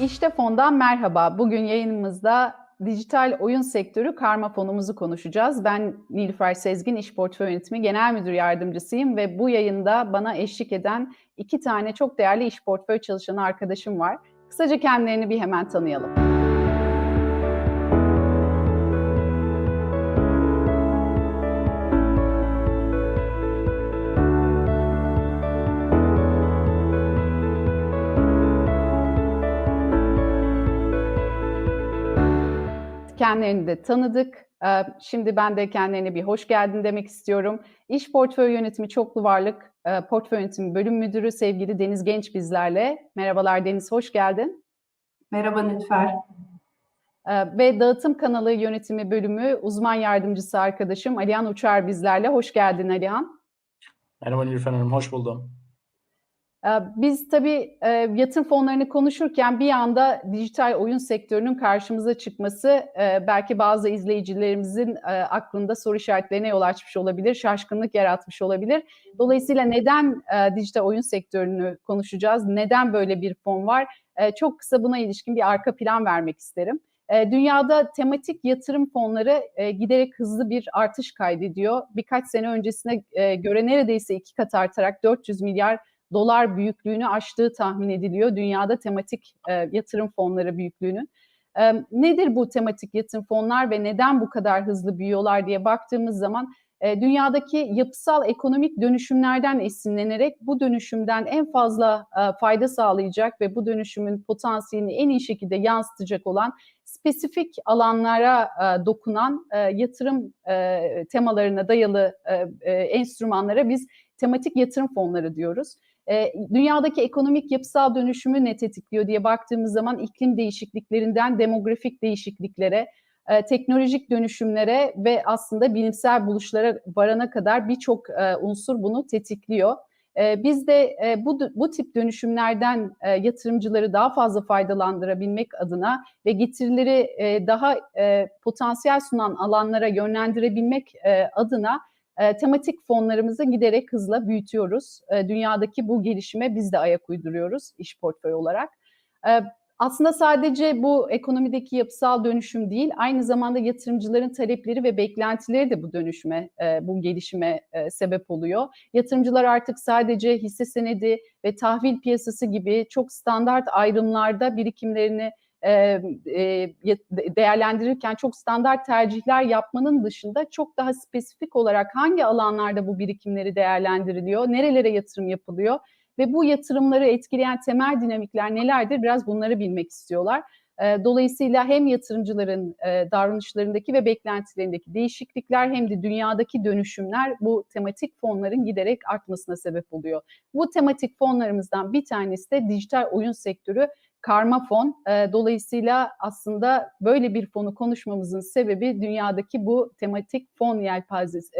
İşte Fon'dan merhaba. Bugün yayınımızda dijital oyun sektörü karma fonumuzu konuşacağız. Ben Nilüfer Sezgin, İş Portföy Yönetimi Genel Müdür Yardımcısıyım ve bu yayında bana eşlik eden iki tane çok değerli iş portföy çalışanı arkadaşım var. Kısaca kendilerini bir hemen tanıyalım. Kendilerini de tanıdık. Ee, Şimdi ben de kendilerine bir hoş geldin demek istiyorum. İş Portföy Yönetimi Çoklu Varlık e, Portföy Yönetimi Bölüm Müdürü sevgili Deniz Genç bizlerle. Merhabalar Deniz, hoş geldin. Merhaba Nilüfer. Ee, Ve Dağıtım Kanalı Yönetimi Bölümü uzman yardımcısı arkadaşım Alihan Uçar bizlerle. Hoş geldin Alihan. Merhaba Nilüfer Hanım, hoş buldum. Ee, Biz tabii e, yatırım fonlarını konuşurken bir anda dijital oyun sektörünün karşımıza çıkması e, belki bazı izleyicilerimizin e, aklında soru işaretlerine yol açmış olabilir, şaşkınlık yaratmış olabilir. Dolayısıyla neden dijital oyun sektörünü konuşacağız, neden böyle bir fon var? Çok kısa buna ilişkin bir arka plan vermek isterim. Dünyada tematik yatırım fonları giderek hızlı bir artış kaydediyor. Birkaç sene öncesine göre neredeyse iki kat artarak 400 milyar dolar büyüklüğünü aştığı tahmin ediliyor dünyada tematik e, yatırım fonları büyüklüğünün. E, nedir bu tematik yatırım fonlar ve neden bu kadar hızlı büyüyorlar diye baktığımız zaman e, dünyadaki yapısal ekonomik dönüşümlerden esinlenerek bu dönüşümden en fazla e, fayda sağlayacak ve bu dönüşümün potansiyelini en iyi şekilde yansıtacak olan spesifik alanlara e, dokunan e, yatırım e, temalarına dayalı e, e, enstrümanlara biz tematik yatırım fonları diyoruz. E, dünyadaki ekonomik yapısal dönüşümü ne tetikliyor diye baktığımız zaman iklim değişikliklerinden demografik değişikliklere, e, teknolojik dönüşümlere ve aslında bilimsel buluşlara varana kadar birçok e, unsur bunu tetikliyor. E, biz de e, bu, bu tip dönüşümlerden yatırımcıları daha fazla faydalandırabilmek adına ve getirileri daha potansiyel sunan alanlara yönlendirebilmek adına e, tematik fonlarımızı giderek hızla büyütüyoruz. E, dünyadaki bu gelişime biz de ayak uyduruyoruz iş portföyü olarak. E, aslında sadece bu ekonomideki yapısal dönüşüm değil, aynı zamanda yatırımcıların talepleri ve beklentileri de bu dönüşüme, e, bu gelişime e, sebep oluyor. Yatırımcılar artık sadece hisse senedi ve tahvil piyasası gibi çok standart ayrımlarda birikimlerini değerlendirirken çok standart tercihler yapmanın dışında çok daha spesifik olarak hangi alanlarda bu birikimleri değerlendiriliyor, nerelere yatırım yapılıyor ve bu yatırımları etkileyen temel dinamikler nelerdir biraz bunları bilmek istiyorlar. Dolayısıyla hem yatırımcıların davranışlarındaki ve beklentilerindeki değişiklikler hem de dünyadaki dönüşümler bu tematik fonların giderek artmasına sebep oluyor. Bu tematik fonlarımızdan bir tanesi de dijital oyun sektörü karma fon. Dolayısıyla aslında böyle bir fonu konuşmamızın sebebi dünyadaki bu tematik fon yelpazesi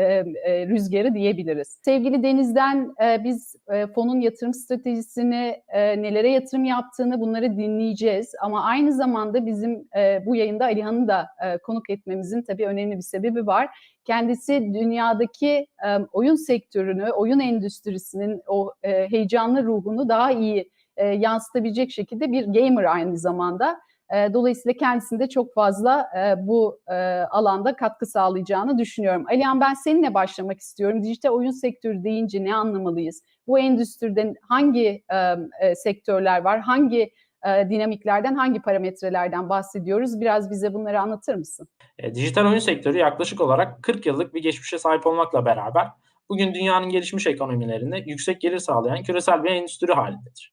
rüzgarı diyebiliriz. Sevgili Deniz'den biz fonun yatırım stratejisini, nelere yatırım yaptığını bunları dinleyeceğiz. Ama aynı zamanda bizim bu yayında Alihan'ı da konuk etmemizin tabii önemli bir sebebi var. Kendisi dünyadaki oyun sektörünü, oyun endüstrisinin o heyecanlı ruhunu daha iyi e, yansıtabilecek şekilde bir gamer aynı zamanda. E, dolayısıyla kendisinde çok fazla e, bu e, alanda katkı sağlayacağını düşünüyorum. Alihan ben seninle başlamak istiyorum. Dijital oyun sektörü deyince ne anlamalıyız? Bu endüstride hangi e, e, sektörler var? Hangi e, dinamiklerden, hangi parametrelerden bahsediyoruz? Biraz bize bunları anlatır mısın? E, dijital oyun sektörü yaklaşık olarak 40 yıllık bir geçmişe sahip olmakla beraber bugün dünyanın gelişmiş ekonomilerinde yüksek gelir sağlayan küresel bir endüstri halindedir.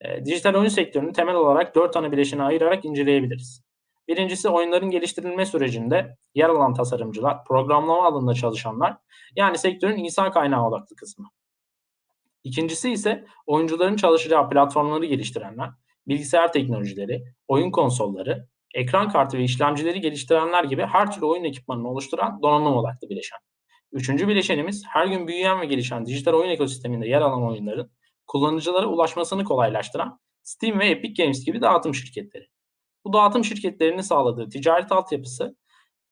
E, dijital oyun sektörünü temel olarak dört ana bileşine ayırarak inceleyebiliriz. Birincisi oyunların geliştirilme sürecinde yer alan tasarımcılar, programlama alanında çalışanlar, yani sektörün insan kaynağı odaklı kısmı. İkincisi ise oyuncuların çalışacağı platformları geliştirenler, bilgisayar teknolojileri, oyun konsolları, ekran kartı ve işlemcileri geliştirenler gibi her türlü oyun ekipmanını oluşturan donanım odaklı bileşen. Üçüncü bileşenimiz her gün büyüyen ve gelişen dijital oyun ekosisteminde yer alan oyunların kullanıcılara ulaşmasını kolaylaştıran Steam ve Epic Games gibi dağıtım şirketleri. Bu dağıtım şirketlerinin sağladığı ticaret altyapısı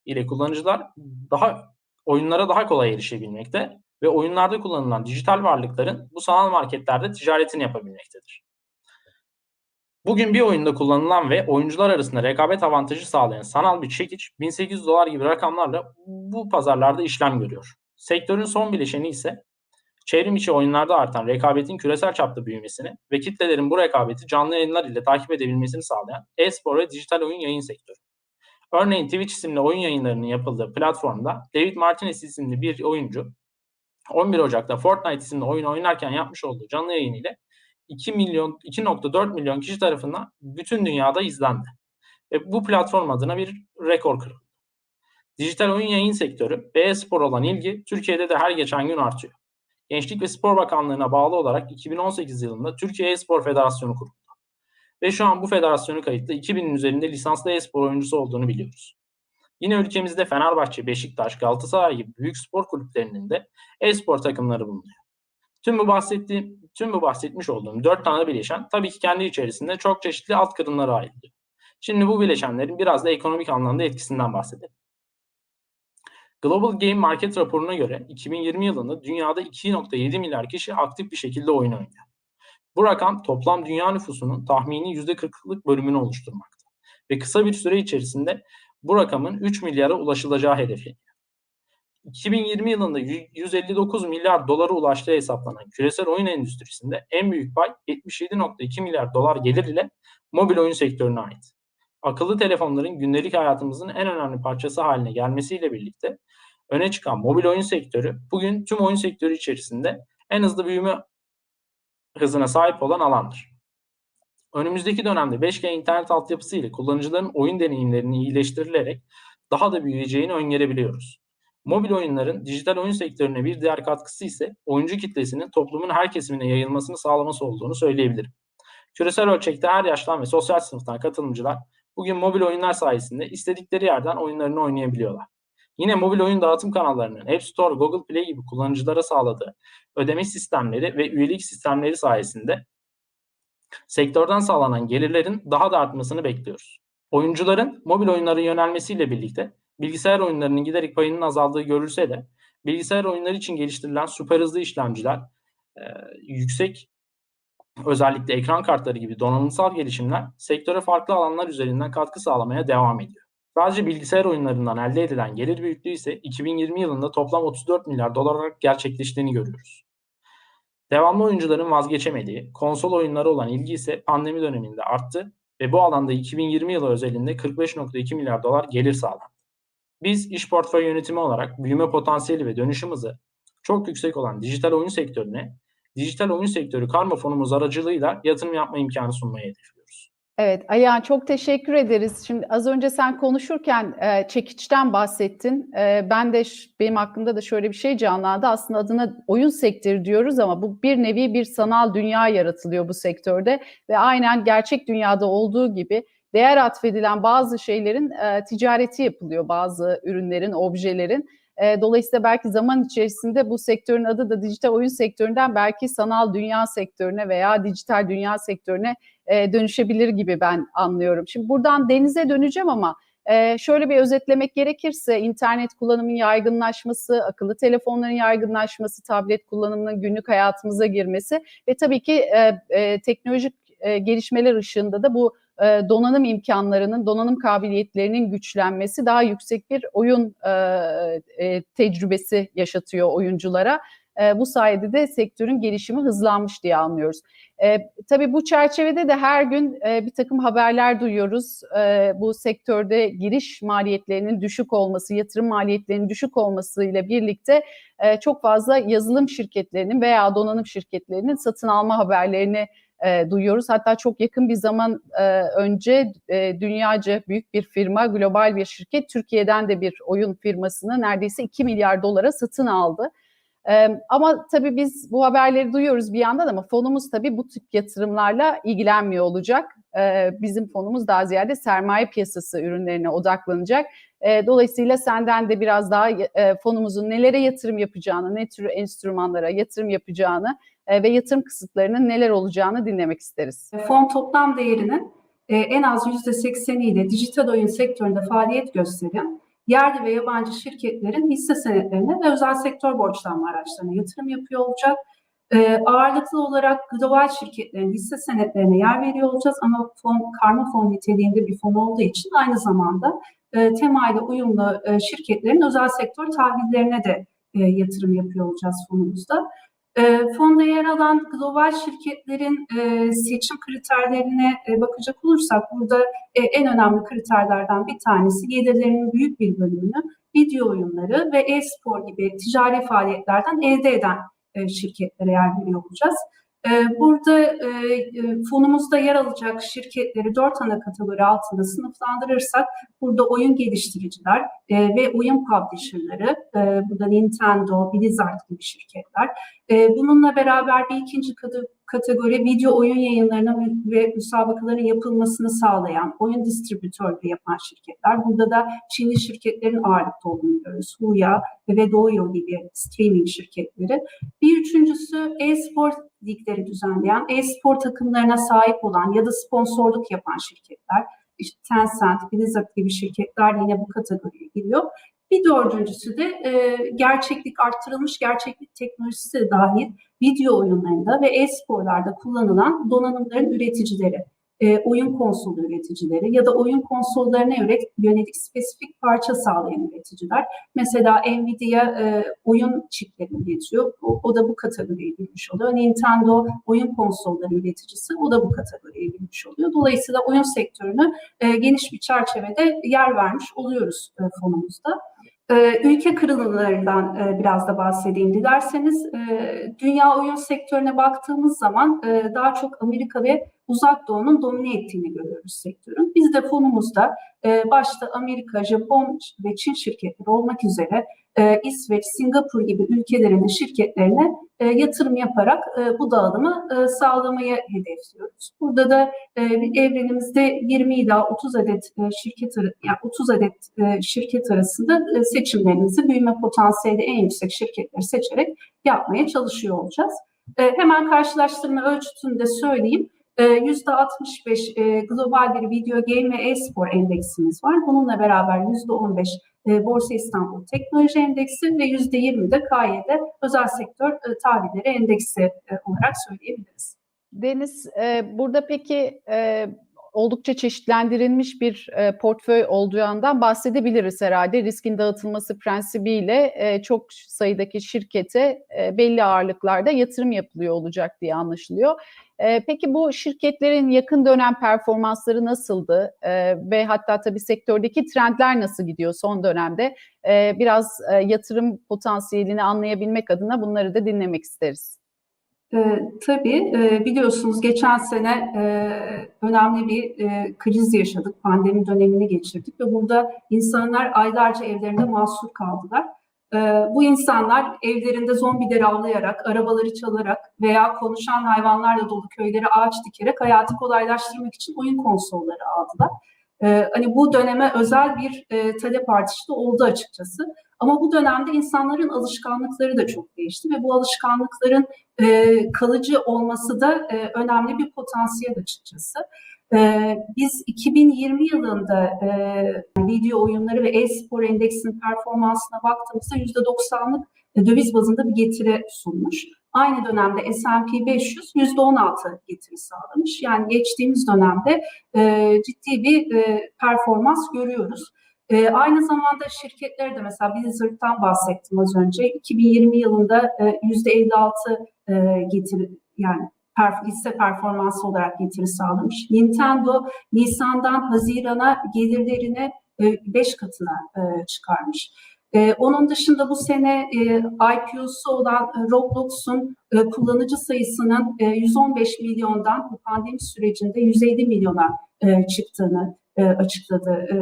ile kullanıcılar daha oyunlara daha kolay erişebilmekte ve oyunlarda kullanılan dijital varlıkların bu sanal marketlerde ticaretini yapabilmektedir. Bugün bir oyunda kullanılan ve oyuncular arasında rekabet avantajı sağlayan sanal bir çekiç 1800 dolar gibi rakamlarla bu pazarlarda işlem görüyor. Sektörün son bileşeni ise çevrim içi oyunlarda artan rekabetin küresel çapta büyümesini ve kitlelerin bu rekabeti canlı yayınlar ile takip edebilmesini sağlayan e-spor ve dijital oyun yayın sektörü. Örneğin Twitch isimli oyun yayınlarının yapıldığı platformda David Martinez isimli bir oyuncu 11 Ocak'ta Fortnite isimli oyun oynarken yapmış olduğu canlı yayın ile 2 milyon 2.4 milyon kişi tarafından bütün dünyada izlendi. Ve bu platform adına bir rekor kırıldı. Dijital oyun yayın sektörü ve e-spor olan ilgi Türkiye'de de her geçen gün artıyor. Gençlik ve Spor Bakanlığı'na bağlı olarak 2018 yılında Türkiye E-Spor Federasyonu kuruldu. Ve şu an bu federasyonu kayıtlı 2000'in üzerinde lisanslı e-spor oyuncusu olduğunu biliyoruz. Yine ülkemizde Fenerbahçe, Beşiktaş, Galatasaray gibi büyük spor kulüplerinin de e-spor takımları bulunuyor. Tüm bu bahsettiğim, tüm bu bahsetmiş olduğum dört tane bileşen tabii ki kendi içerisinde çok çeşitli alt kırımlara ayrılıyor. Şimdi bu bileşenlerin biraz da ekonomik anlamda etkisinden bahsedelim. Global Game Market raporuna göre 2020 yılında dünyada 2.7 milyar kişi aktif bir şekilde oyun oynuyor. Bu rakam toplam dünya nüfusunun tahmini %40'lık bölümünü oluşturmakta. Ve kısa bir süre içerisinde bu rakamın 3 milyara ulaşılacağı hedefleniyor. 2020 yılında 159 milyar dolara ulaştığı hesaplanan küresel oyun endüstrisinde en büyük pay 77.2 milyar dolar gelir ile mobil oyun sektörüne ait. Akıllı telefonların gündelik hayatımızın en önemli parçası haline gelmesiyle birlikte öne çıkan mobil oyun sektörü bugün tüm oyun sektörü içerisinde en hızlı büyüme hızına sahip olan alandır. Önümüzdeki dönemde 5G internet altyapısı ile kullanıcıların oyun deneyimlerini iyileştirilerek daha da büyüyeceğini öngörebiliyoruz. Mobil oyunların dijital oyun sektörüne bir diğer katkısı ise oyuncu kitlesinin toplumun her kesimine yayılmasını sağlaması olduğunu söyleyebilirim. Küresel ölçekte her yaştan ve sosyal sınıftan katılımcılar bugün mobil oyunlar sayesinde istedikleri yerden oyunlarını oynayabiliyorlar. Yine mobil oyun dağıtım kanallarının App Store, Google Play gibi kullanıcılara sağladığı ödeme sistemleri ve üyelik sistemleri sayesinde sektörden sağlanan gelirlerin daha da artmasını bekliyoruz. Oyuncuların mobil oyunlara yönelmesiyle birlikte bilgisayar oyunlarının giderek payının azaldığı görülse de bilgisayar oyunları için geliştirilen süper hızlı işlemciler, yüksek özellikle ekran kartları gibi donanımsal gelişimler sektöre farklı alanlar üzerinden katkı sağlamaya devam ediyor. Sadece bilgisayar oyunlarından elde edilen gelir büyüklüğü ise 2020 yılında toplam 34 milyar dolar olarak gerçekleştiğini görüyoruz. Devamlı oyuncuların vazgeçemediği konsol oyunları olan ilgi ise pandemi döneminde arttı ve bu alanda 2020 yılı özelinde 45.2 milyar dolar gelir sağlandı. Biz iş portföy yönetimi olarak büyüme potansiyeli ve dönüşüm hızı çok yüksek olan dijital oyun sektörüne dijital oyun sektörü karma fonumuz aracılığıyla yatırım yapma imkanı sunmayı hedefliyoruz. Evet, Ayhan çok teşekkür ederiz. Şimdi az önce sen konuşurken e, çekiçten bahsettin. E, ben de benim aklımda da şöyle bir şey canlandı. Aslında adına oyun sektörü diyoruz ama bu bir nevi bir sanal dünya yaratılıyor bu sektörde ve aynen gerçek dünyada olduğu gibi değer atfedilen bazı şeylerin e, ticareti yapılıyor, bazı ürünlerin, objelerin. E, dolayısıyla belki zaman içerisinde bu sektörün adı da dijital oyun sektöründen belki sanal dünya sektörüne veya dijital dünya sektörüne e, dönüşebilir gibi ben anlıyorum. Şimdi buradan denize döneceğim ama e, şöyle bir özetlemek gerekirse internet kullanımının yaygınlaşması, akıllı telefonların yaygınlaşması, tablet kullanımının günlük hayatımıza girmesi ve tabii ki e, e, teknolojik e, gelişmeler ışığında da bu e, donanım imkanlarının, donanım kabiliyetlerinin güçlenmesi daha yüksek bir oyun e, e, tecrübesi yaşatıyor oyunculara. Bu sayede de sektörün gelişimi hızlanmış diye anlıyoruz. Tabii bu çerçevede de her gün bir takım haberler duyuyoruz. Bu sektörde giriş maliyetlerinin düşük olması, yatırım maliyetlerinin düşük olmasıyla birlikte çok fazla yazılım şirketlerinin veya donanım şirketlerinin satın alma haberlerini e, duyuyoruz. Hatta çok yakın bir zaman e, önce e, dünyaca büyük bir firma, global bir şirket Türkiye'den de bir oyun firmasını neredeyse 2 milyar dolara satın aldı. Ee, ama tabii biz bu haberleri duyuyoruz bir yandan ama fonumuz tabii bu tip yatırımlarla ilgilenmiyor olacak. Ee, bizim fonumuz daha ziyade sermaye piyasası ürünlerine odaklanacak. Ee, dolayısıyla senden de biraz daha e, fonumuzun nelere yatırım yapacağını, ne tür enstrümanlara yatırım yapacağını e, ve yatırım kısıtlarının neler olacağını dinlemek isteriz. Fon toplam değerinin e, en az %80'iyle dijital oyun sektöründe faaliyet gösteren yerli ve yabancı şirketlerin hisse senetlerine ve özel sektör borçlanma araçlarına yatırım yapıyor olacak. E, ağırlıklı olarak global şirketlerin hisse senetlerine yer veriyor olacağız ama fon, karma fon niteliğinde bir fon olduğu için aynı zamanda e, temayla uyumlu e, şirketlerin özel sektör tahvillerine de e, yatırım yapıyor olacağız fonumuzda. E, fonda yer alan global şirketlerin e, seçim kriterlerine e, bakacak olursak burada e, en önemli kriterlerden bir tanesi gelirlerinin büyük bir bölümünü video oyunları ve e-spor gibi ticari faaliyetlerden elde eden e, şirketlere yer veriyor olacağız. E, burada e, e, fonumuzda yer alacak şirketleri dört ana kategori altında sınıflandırırsak burada oyun geliştiriciler e, ve oyun publisherları, burada Nintendo, Blizzard gibi şirketler. Bununla beraber bir ikinci kate- kategori video oyun yayınlarının ve müsabakaların yapılmasını sağlayan oyun distribütörlüğü yapan şirketler. Burada da Çinli şirketlerin ağırlıkta olduğunu görüyoruz. Huya ve Douyu gibi streaming şirketleri. Bir üçüncüsü e-spor ligleri düzenleyen, e-spor takımlarına sahip olan ya da sponsorluk yapan şirketler. İşte Tencent, Blizzard gibi şirketler yine bu kategoriye giriyor. Bir dördüncüsü de e, gerçeklik arttırılmış gerçeklik teknolojisi dahil video oyunlarında ve e-sporlarda kullanılan donanımların üreticileri, e, oyun konsolu üreticileri ya da oyun konsollarına yönelik, spesifik parça sağlayan üreticiler. Mesela Nvidia e, oyun çipleri üretiyor. O, o da bu kategoriye girmiş oluyor. Nintendo oyun konsolları üreticisi. O da bu kategoriye girmiş oluyor. Dolayısıyla oyun sektörünü e, geniş bir çerçevede yer vermiş oluyoruz e, fonumuzda. Ülke kırılımlarından biraz da bahsedeyim dilerseniz. Dünya oyun sektörüne baktığımız zaman daha çok Amerika ve Uzak Doğu'nun domine ettiğini görüyoruz sektörün. Biz de fonumuzda e, başta Amerika, Japon ve Çin şirketleri olmak üzere e, İsveç, Singapur gibi ülkelerin şirketlerine e, yatırım yaparak e, bu dağılımı e, sağlamayı hedefliyoruz. Burada da e, evrenimizde 20 ila 30 adet e, şirket yani 30 adet e, şirket arasında e, seçimlerimizi büyüme potansiyeli en yüksek şirketleri seçerek yapmaya çalışıyor olacağız. E, hemen karşılaştırma ölçütünü de söyleyeyim. E, %65 e, global bir video game ve e-spor endeksimiz var. Bununla beraber %15 e, Borsa İstanbul Teknoloji Endeksi ve %20 de KYD özel sektör e, tahvilleri endeksi olarak söyleyebiliriz. Deniz, burada peki oldukça çeşitlendirilmiş bir e, portföy olduğundan bahsedebiliriz herhalde. Riskin dağıtılması prensibiyle e, çok sayıdaki şirkete e, belli ağırlıklarda yatırım yapılıyor olacak diye anlaşılıyor. E, peki bu şirketlerin yakın dönem performansları nasıldı E, ve hatta tabii sektördeki trendler nasıl gidiyor son dönemde? E, biraz e, yatırım potansiyelini anlayabilmek adına bunları da dinlemek isteriz. E, tabii e, biliyorsunuz geçen sene e, önemli bir e, kriz yaşadık, pandemi dönemini geçirdik ve burada insanlar aylarca evlerinde mahsur kaldılar. E, bu insanlar evlerinde zombileri avlayarak, arabaları çalarak veya konuşan hayvanlarla dolu köylere ağaç dikerek hayatı kolaylaştırmak için oyun konsolları aldılar. E, hani bu döneme özel bir e, talep artışı da oldu açıkçası. Ama bu dönemde insanların alışkanlıkları da çok değişti ve bu alışkanlıkların e, kalıcı olması da e, önemli bir potansiyel açıkçası. Biz 2020 yılında video oyunları ve e-spor endeksinin performansına baktığımızda %90'lık e, döviz bazında bir getiri sunmuş. Aynı dönemde S&P 500 %16 getiri sağlamış. Yani geçtiğimiz dönemde e, ciddi bir e, performans görüyoruz. E, aynı zamanda şirketler de mesela Blizzard'dan bahsettim az önce. 2020 yılında e, %56 e, getiri yani hisse performansı olarak getiri sağlamış. Nintendo Nisan'dan Haziran'a gelirlerini 5 katına e, çıkarmış. E, onun dışında bu sene e, IPO'su olan e, Roblox'un e, kullanıcı sayısının e, 115 milyondan bu pandemi sürecinde 150 milyona e, çıktığını e, açıkladı e,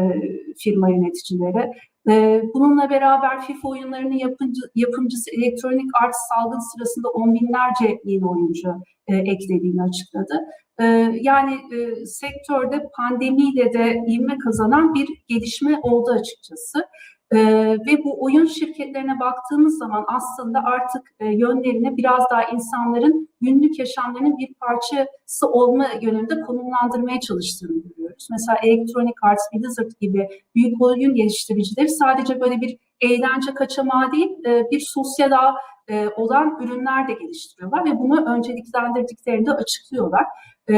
firma yöneticileri. E, bununla beraber FIFA oyunlarının yapıncı, yapımcısı Electronic Arts salgın sırasında on binlerce yeni oyuncu e, eklediğini açıkladı. E, yani e, sektörde pandemiyle de ivme kazanan bir gelişme oldu açıkçası. Ee, ve bu oyun şirketlerine baktığımız zaman aslında artık e, yönlerini biraz daha insanların günlük yaşamlarının bir parçası olma yönünde konumlandırmaya çalıştığını görüyoruz. Mesela Electronic Arts, Blizzard gibi büyük oyun geliştiricileri sadece böyle bir eğlence kaçamağı değil, e, bir sosyal ağ e, olan ürünler de geliştiriyorlar ve bunu önceliklendirdiklerini de açıklıyorlar. E,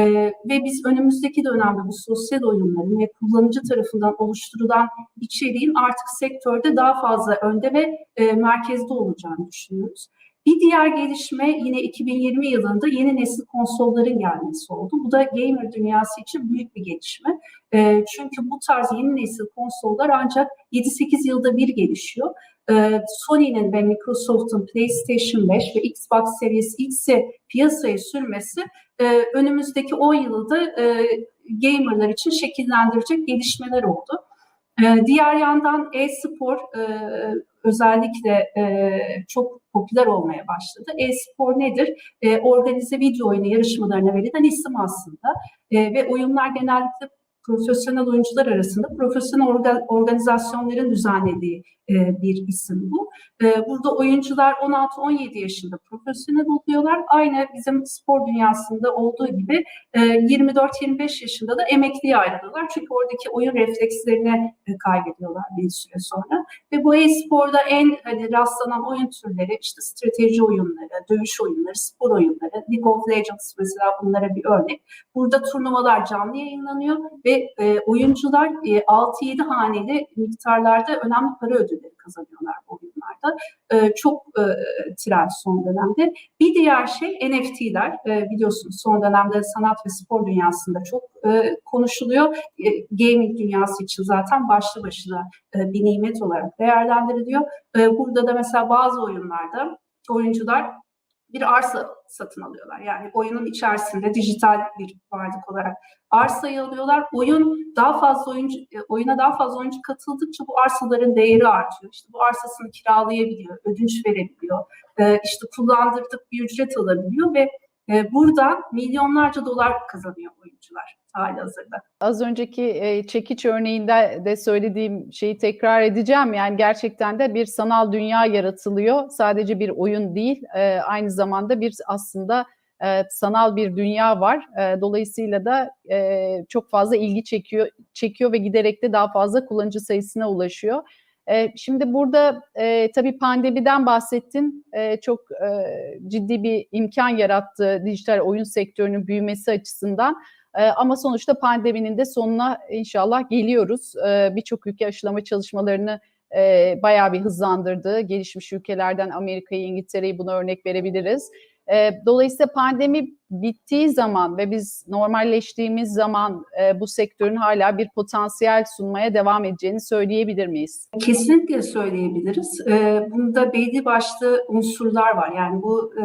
ve biz önümüzdeki dönemde bu sosyal oyunların ve kullanıcı tarafından oluşturulan içeriğin artık sektörde daha fazla önde ve e, merkezde olacağını düşünüyoruz. Bir diğer gelişme yine 2020 yılında yeni nesil konsolların gelmesi oldu. Bu da gamer dünyası için büyük bir gelişme. E, çünkü bu tarz yeni nesil konsollar ancak 7-8 yılda bir gelişiyor. E, Sony'nin ve Microsoft'un PlayStation 5 ve Xbox Series X'i piyasaya sürmesi e, önümüzdeki 10 yılda e, gamerlar için şekillendirecek gelişmeler oldu. E, diğer yandan e-spor özellikle çok popüler olmaya başladı. E-spor nedir? Organize video oyunu yarışmalarına verilen isim aslında. Ve oyunlar genellikle profesyonel oyuncular arasında profesyonel orga, organizasyonların düzenlediği e, bir isim bu. E, burada oyuncular 16-17 yaşında profesyonel oluyorlar. Aynı bizim spor dünyasında olduğu gibi e, 24-25 yaşında da emekliye ayrılıyorlar. Çünkü oradaki oyun reflekslerini e, kaybediyorlar bir süre sonra. Ve bu e-sporda en hani, rastlanan oyun türleri işte strateji oyunları, dövüş oyunları, spor oyunları, League of Legends mesela bunlara bir örnek. Burada turnuvalar canlı yayınlanıyor ve e, oyuncular e, 6-7 haneli miktarlarda önemli para ödülleri kazanıyorlar bu oyunlarda. E, çok e, trend son dönemde. Bir diğer şey NFT'ler. E, biliyorsunuz son dönemde sanat ve spor dünyasında çok e, konuşuluyor. E, gaming dünyası için zaten başlı başına e, bir nimet olarak değerlendiriliyor. E, burada da mesela bazı oyunlarda oyuncular bir arsa satın alıyorlar. Yani oyunun içerisinde dijital bir varlık olarak arsayı alıyorlar. Oyun daha fazla oyuncu oyuna daha fazla oyuncu katıldıkça bu arsaların değeri artıyor. İşte bu arsasını kiralayabiliyor, ödünç verebiliyor. Ee, işte kullandırdık bir ücret alabiliyor ve e, buradan milyonlarca dolar kazanıyor oyuncular halihazırda. Az önceki e, çekiç örneğinde de söylediğim şeyi tekrar edeceğim. Yani gerçekten de bir sanal dünya yaratılıyor. Sadece bir oyun değil, e, aynı zamanda bir aslında e, sanal bir dünya var. E, dolayısıyla da e, çok fazla ilgi çekiyor, çekiyor ve giderek de daha fazla kullanıcı sayısına ulaşıyor. E, şimdi burada e, tabii pandemiden bahsettin. E, çok e, ciddi bir imkan yarattı dijital oyun sektörünün büyümesi açısından. E, ama sonuçta pandeminin de sonuna inşallah geliyoruz. E, Birçok ülke aşılama çalışmalarını e, bayağı bir hızlandırdı. Gelişmiş ülkelerden Amerika'yı, İngiltere'yi buna örnek verebiliriz. E, dolayısıyla pandemi bittiği zaman ve biz normalleştiğimiz zaman e, bu sektörün hala bir potansiyel sunmaya devam edeceğini söyleyebilir miyiz? Kesinlikle söyleyebiliriz. E, bunda belli başlı unsurlar var. Yani bu e,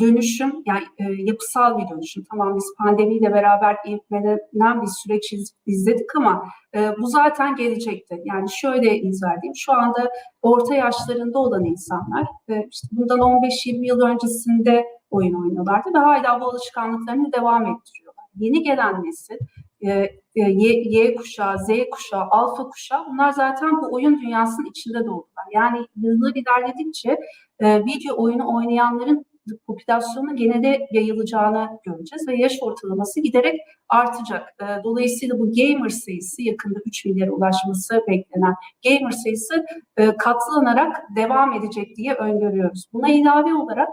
dönüşüm, yani e, yapısal bir dönüşüm. Tamam biz pandemiyle beraber ivmelenen bir süreç iz, izledik ama e, bu zaten gelecekte. Yani şöyle izah edeyim. Şu anda orta yaşlarında olan insanlar, e, işte bundan 15-20 yıl öncesinde oyun oynuyorlardı ve hala bu alışkanlıklarını devam ettiriyorlar. Yeni gelen nesil, e, y, y kuşağı, Z kuşağı, alfa kuşağı bunlar zaten bu oyun dünyasının içinde doğdular. Yani yıllar ilerledikçe e, video oyunu oynayanların popülasyonu gene de yayılacağını göreceğiz ve yaş ortalaması giderek artacak. Dolayısıyla bu gamer sayısı yakında 3 milyara ulaşması beklenen gamer sayısı katlanarak devam edecek diye öngörüyoruz. Buna ilave olarak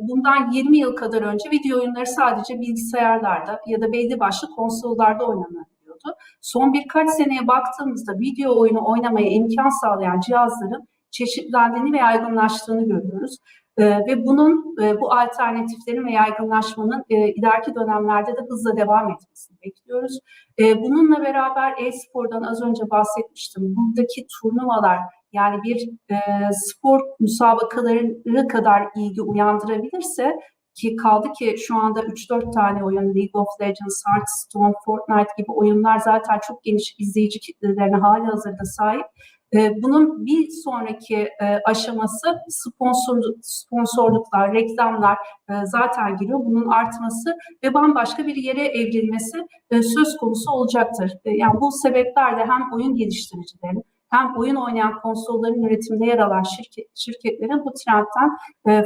bundan 20 yıl kadar önce video oyunları sadece bilgisayarlarda ya da belli başlı konsollarda oynanabiliyordu. Son birkaç seneye baktığımızda video oyunu oynamaya imkan sağlayan cihazların çeşitlendiğini ve yaygınlaştığını görüyoruz. E, ve bunun e, bu alternatiflerin ve yaygınlaşmanın e, ileriki dönemlerde de hızla devam etmesini bekliyoruz. E, bununla beraber e-spordan az önce bahsetmiştim. Buradaki turnuvalar yani bir e, spor müsabakaları kadar ilgi uyandırabilirse ki kaldı ki şu anda 3-4 tane oyun League of Legends, Hearthstone, Fortnite gibi oyunlar zaten çok geniş izleyici kitlelerine hali hazırda sahip. Bunun bir sonraki aşaması sponsorluk, sponsorluklar, reklamlar zaten giriyor. Bunun artması ve bambaşka bir yere evrilmesi söz konusu olacaktır. Yani bu sebeplerle hem oyun geliştiricilerin hem oyun oynayan konsolların üretiminde yer alan şirket, şirketlerin bu trendten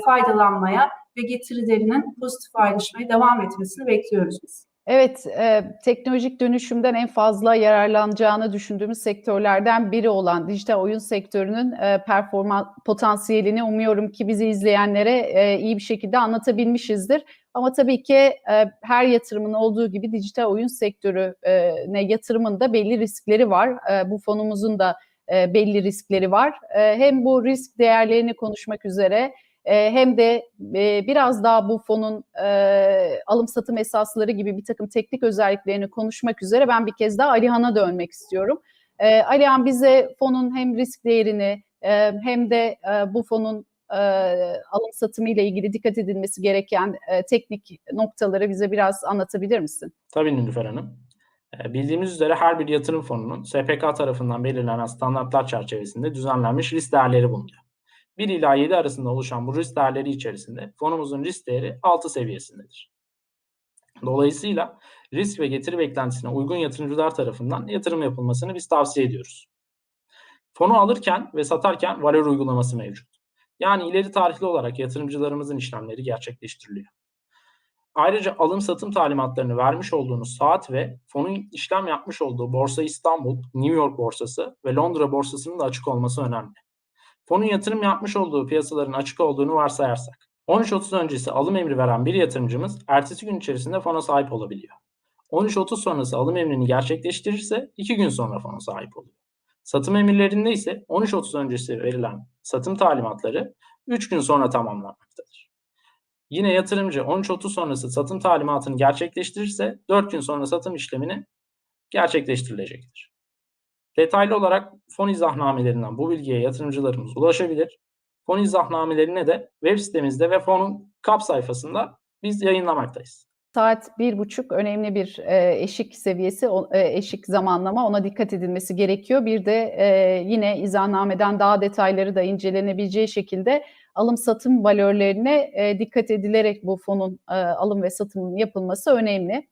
faydalanmaya ve getirilerinin pozitif ayrışmaya devam etmesini bekliyoruz biz. Evet, e, teknolojik dönüşümden en fazla yararlanacağını düşündüğümüz sektörlerden biri olan dijital oyun sektörünün e, performans potansiyelini umuyorum ki bizi izleyenlere e, iyi bir şekilde anlatabilmişizdir. Ama tabii ki e, her yatırımın olduğu gibi dijital oyun sektörüne yatırımın da belli riskleri var. E, bu fonumuzun da e, belli riskleri var. E, hem bu risk değerlerini konuşmak üzere e, hem de biraz daha bu fonun alım satım esasları gibi bir takım teknik özelliklerini konuşmak üzere ben bir kez daha Alihan'a dönmek istiyorum. Alihan bize fonun hem risk değerini hem de bu fonun alım satımı ile ilgili dikkat edilmesi gereken teknik noktaları bize biraz anlatabilir misin? Tabii Nilüfer Hanım. E, Bildiğimiz üzere her bir yatırım fonunun SPK tarafından belirlenen standartlar çerçevesinde düzenlenmiş risk değerleri bulunuyor. 1 ila 7 arasında oluşan bu risk değerleri içerisinde fonumuzun risk değeri 6 seviyesindedir. Dolayısıyla risk ve getiri beklentisine uygun yatırımcılar tarafından yatırım yapılmasını biz tavsiye ediyoruz. Fonu alırken ve satarken valör uygulaması mevcut. Yani ileri tarihli olarak yatırımcılarımızın işlemleri gerçekleştiriliyor. Ayrıca alım satım talimatlarını vermiş olduğunuz saat ve fonun işlem yapmış olduğu Borsa İstanbul, New York borsası ve Londra borsasının da açık olması önemli. Fonun yatırım yapmış olduğu piyasaların açık olduğunu varsayarsak, 13.30 öncesi alım emri veren bir yatırımcımız ertesi gün içerisinde fona sahip olabiliyor. 13.30 sonrası alım emrini gerçekleştirirse 2 gün sonra fona sahip oluyor. Satım emirlerinde ise 13.30 öncesi verilen satım talimatları 3 gün sonra tamamlanmaktadır. Yine yatırımcı 13.30 sonrası satım talimatını gerçekleştirirse 4 gün sonra satım işlemini gerçekleştirilecektir. Detaylı olarak fon izahnamelerinden bu bilgiye yatırımcılarımız ulaşabilir. Fon izahnamelerine de web sitemizde ve fonun kap sayfasında biz yayınlamaktayız. Saat bir buçuk önemli bir e, eşik seviyesi, e, eşik zamanlama ona dikkat edilmesi gerekiyor. Bir de e, yine izahnameden daha detayları da incelenebileceği şekilde alım satım valörlerine dikkat edilerek bu fonun alım ve satımının yapılması önemli.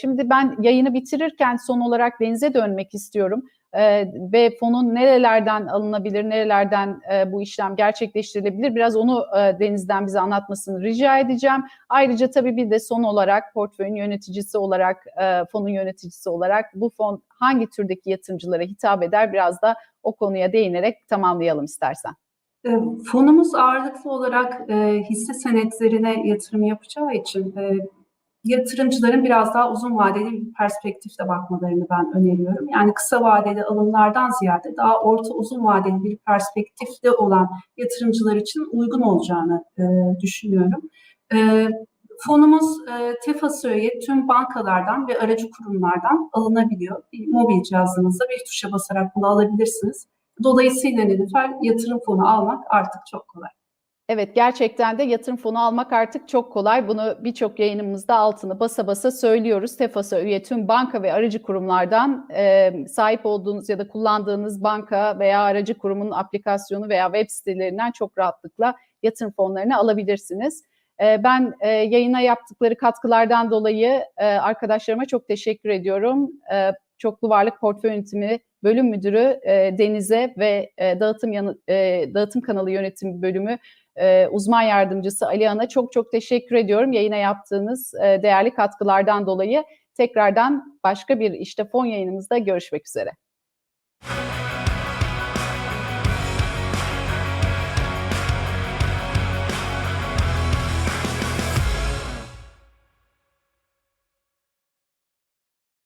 Şimdi ben yayını bitirirken son olarak Deniz'e dönmek istiyorum. Ee, ve fonun nerelerden alınabilir, nerelerden e, bu işlem gerçekleştirilebilir biraz onu e, Deniz'den bize anlatmasını rica edeceğim. Ayrıca tabii bir de son olarak portföyün yöneticisi olarak, e, fonun yöneticisi olarak bu fon hangi türdeki yatırımcılara hitap eder biraz da o konuya değinerek tamamlayalım istersen. Fonumuz ağırlıklı olarak e, hisse senetlerine yatırım yapacağı için e, yatırımcıların biraz daha uzun vadeli bir perspektifle bakmalarını ben öneriyorum. Yani kısa vadeli alımlardan ziyade daha orta uzun vadeli bir perspektifte olan yatırımcılar için uygun olacağını e, düşünüyorum. E, fonumuz e, üye tüm bankalardan ve aracı kurumlardan alınabiliyor. Bir mobil cihazınızda bir tuşa basarak bunu alabilirsiniz. Dolayısıyla Nilüfer yatırım fonu almak artık çok kolay. Evet gerçekten de yatırım fonu almak artık çok kolay. Bunu birçok yayınımızda altını basa basa söylüyoruz. Tefas'a üye tüm banka ve aracı kurumlardan e, sahip olduğunuz ya da kullandığınız banka veya aracı kurumun aplikasyonu veya web sitelerinden çok rahatlıkla yatırım fonlarını alabilirsiniz. E, ben e, yayına yaptıkları katkılardan dolayı e, arkadaşlarıma çok teşekkür ediyorum. E, Çoklu Varlık Portföy Yönetimi Bölüm Müdürü e, Deniz'e ve e, Dağıtım, yanı, e, Dağıtım Kanalı Yönetim Bölümü ee, uzman yardımcısı Ali Ana çok çok teşekkür ediyorum yayına yaptığınız e, değerli katkılardan dolayı. Tekrardan başka bir işte fon yayınımızda görüşmek üzere.